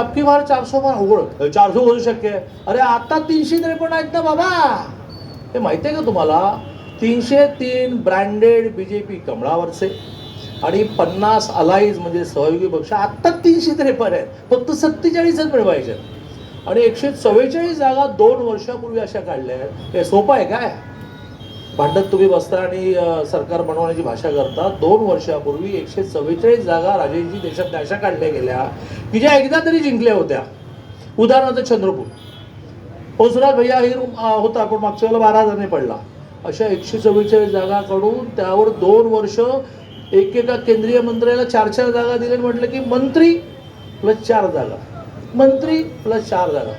अबकी बार चारशे बार उघड. चारशे होऊ शक्य. अरे आता तीनशे त्रेपन्न आहेत ना बाबा. हे माहिती आहे का तुम्हाला? तीनशे तीन ब्रँडेड बी जे पी कमळावरचे आणि पन्नास अलाईज म्हणजे सहयोगी पक्ष आत्ता तीनशे त्रेपन्न आहेत. फक्त सत्तेचाळीसच मिळवायचे आणि एकशे चव्वेचाळीस जागा दोन वर्षापूर्वी अशा काढल्या आहेत. हे सोपं आहे काय? भांडत तुम्ही बसता आणि सरकार बनवण्याची भाषा करता. दोन वर्षापूर्वी एकशे चव्वेचाळीस जागा राजेशजी देशात अशा काढल्या गेल्या. की ज्या एकदा तरी जिंकल्या होत्या. उदाहरणार्थ चंद्रपूर. ओसराज भैया ही होता पण मागच्या वेळेला बारा हजारने पडला. अशा एकशे चव्वेचाळीस जागा काढून त्यावर दोन वर्ष एकेका केंद्रीय मंत्र्याला चार चार जागा दिले आणि म्हटलं की मंत्री प्लस चार जागा. मंत्री प्लस चार जागा.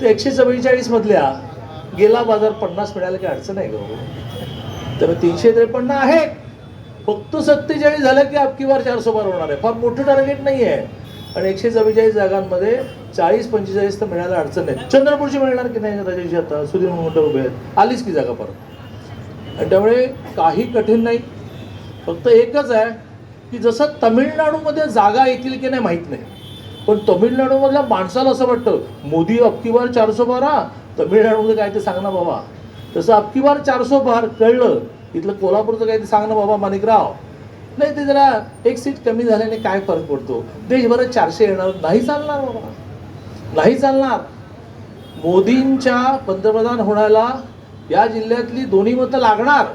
ते एकशे चव्वेचाळीसमधल्या गेला बाजार पन्नास मिळायला काही अडचण आहे का तर तीनशे त्रेपन्न आहे. फक्त सत्तेचाळीस झालं की अबकी बार चारशे बार होणार आहे. फार मोठं टार्गेट नाही आहे. आणि एकशे चव्वेचाळीस जागांमध्ये चाळीस पंचेचाळीस तर मिळायला अडचण नाही. चंद्रपूरची मिळणार की नाही राजेशी आता? सुधीर मुंडे उभे आहेत. आलीच की जागा परत. आणि त्यामुळे काही कठीण नाही. फक्त एकच आहे की जसं तमिळनाडूमध्ये जागा येतील की नाही माहीत नाही. पण तमिळनाडूमधल्या माणसाला असं वाटतं मोदी अबकी बार चारशे बारा तमिळनाडूमध्ये काय ते सांग ना बाबा. तसं अबकी बार चारसो बार कळलं. इथलं कोल्हापूरचं काय ते सांग ना बाबा माणिकराव. नाही ते जरा एक सीट कमी झाल्याने काय फरक पडतो? देशभरात चारशे येणार नाही चालणार बाबा. नाही चालणार. मोदींच्या पंतप्रधान होण्याला या जिल्ह्यातली दोन्ही मतं लागणार.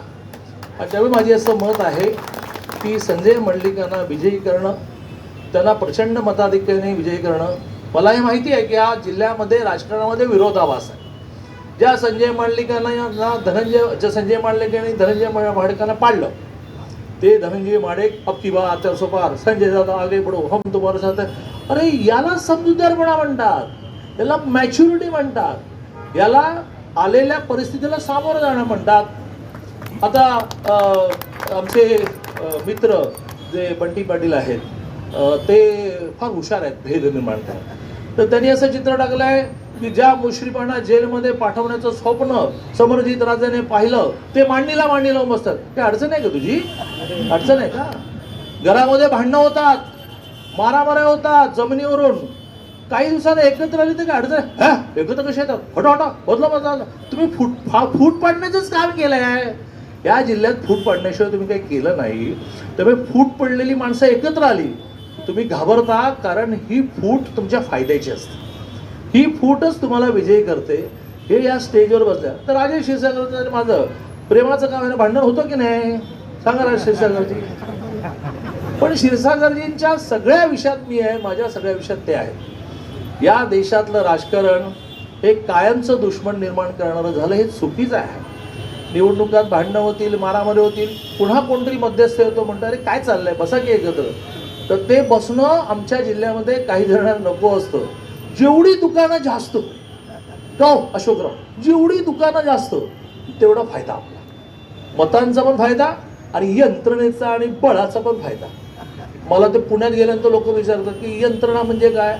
आणि त्यामुळे माझी असं मत आहे की संजय मंडलिकांना विजयी करणं त्यांना प्रचंड मताधिक्याने विजयी करणं. मला हे माहिती आहे की या जिल्ह्यामध्ये राजकारणामध्ये विरोधाभास आहे. ज्या संजय मांडलिकांना या धनंजय ज्या संजय मांडलिक आणि धनंजय मा- माडेकांना पाडलं ते धनंजय माडेक अब की बात सोपार संजय दादा आगे बडो हम तुम्हाला साथ अरे याला समजूतदारपणा म्हणतात याला मॅच्युरिटी म्हणतात याला आलेल्या परिस्थितीला सामोरं जाणं म्हणतात। आता आमचे मित्र जे बंटी पाटील आहेत ते फार हुशार आहेत भेद निर्माण तर त्यांनी असं चित्र टाकलं आहे की ज्या मुश्रीफांना जेलमध्ये पाठवण्याचं स्वप्न समरजित राजाने पाहिलं ते मांडणीला मांडणी लावून बसतात ते अडचण आहे का तुझी? अडचण आहे का? घरामध्ये भांडणं होतात मारामाऱ्या होतात जमिनीवरून. काही दिवसांनी एकत्र आली तर काय अडचण हा? एकत्र कसे येतात? हटो हटो बदला बदला. तुम्ही फूट फा फूट पाडण्याचंच काम केलं आहे या जिल्ह्यात फूट पाडण्याशिवाय तुम्ही काही केलं नाही. त्यामुळे फूट पडलेली माणसं एकत्र आली. तुम्ही घाबरता कारण ही फूट तुमच्या फायद्याची असते. ही फूटच तुम्हाला विजयी करते. हे या स्टेजवर बसल्या. तर राजेश क्षीरसागरचं आणि माझं प्रेमाचं काम आहे भांडण होतं की नाही? सांगा राज क्षीरसागरजी. पण क्षीरसागरजींच्या सगळ्या विषयात मी आहे माझ्या सगळ्या विषयात ते आहे या देशातलं राजकारण हे कायमचं दुश्मन निर्माण करणारं झालं हे चुकीचं आहे. निवडणुकात भांडणं होतील मारामारी होतील पुन्हा कोणतरी मध्यस्थ येतो म्हणतो अरे काय चाललंय? बसा की एकत्र. तर ते बसणं आमच्या जिल्ह्यामध्ये काही जणांना नको असतं. जेवढी दुकानं जास्त गाव हो, अशोकराव? जेवढी दुकानं जास्त तेवढा फायदा आपला. मतांचा पण फायदा आणि यंत्रणेचा आणि बळाचा पण फायदा. मला ते पुण्यात गेल्यानंतर लोक विचारतात की यंत्रणा म्हणजे काय?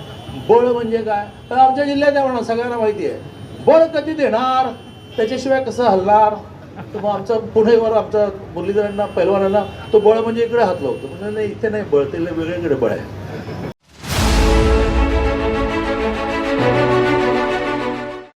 बळ म्हणजे काय? तर आमच्या जिल्ह्यात आहे म्हणा सगळ्यांना माहिती आहे. बळ कधी देणार? त्याच्याशिवाय कसं हलणार? तर मग आमचा पुणेवर आमचा मुरलीधरांना पैलवानांना तो बळ म्हणजे इकडे हात लावतो. म्हणजे नाही इथे नाही बळ ते वेगळीकडे बळ आहे.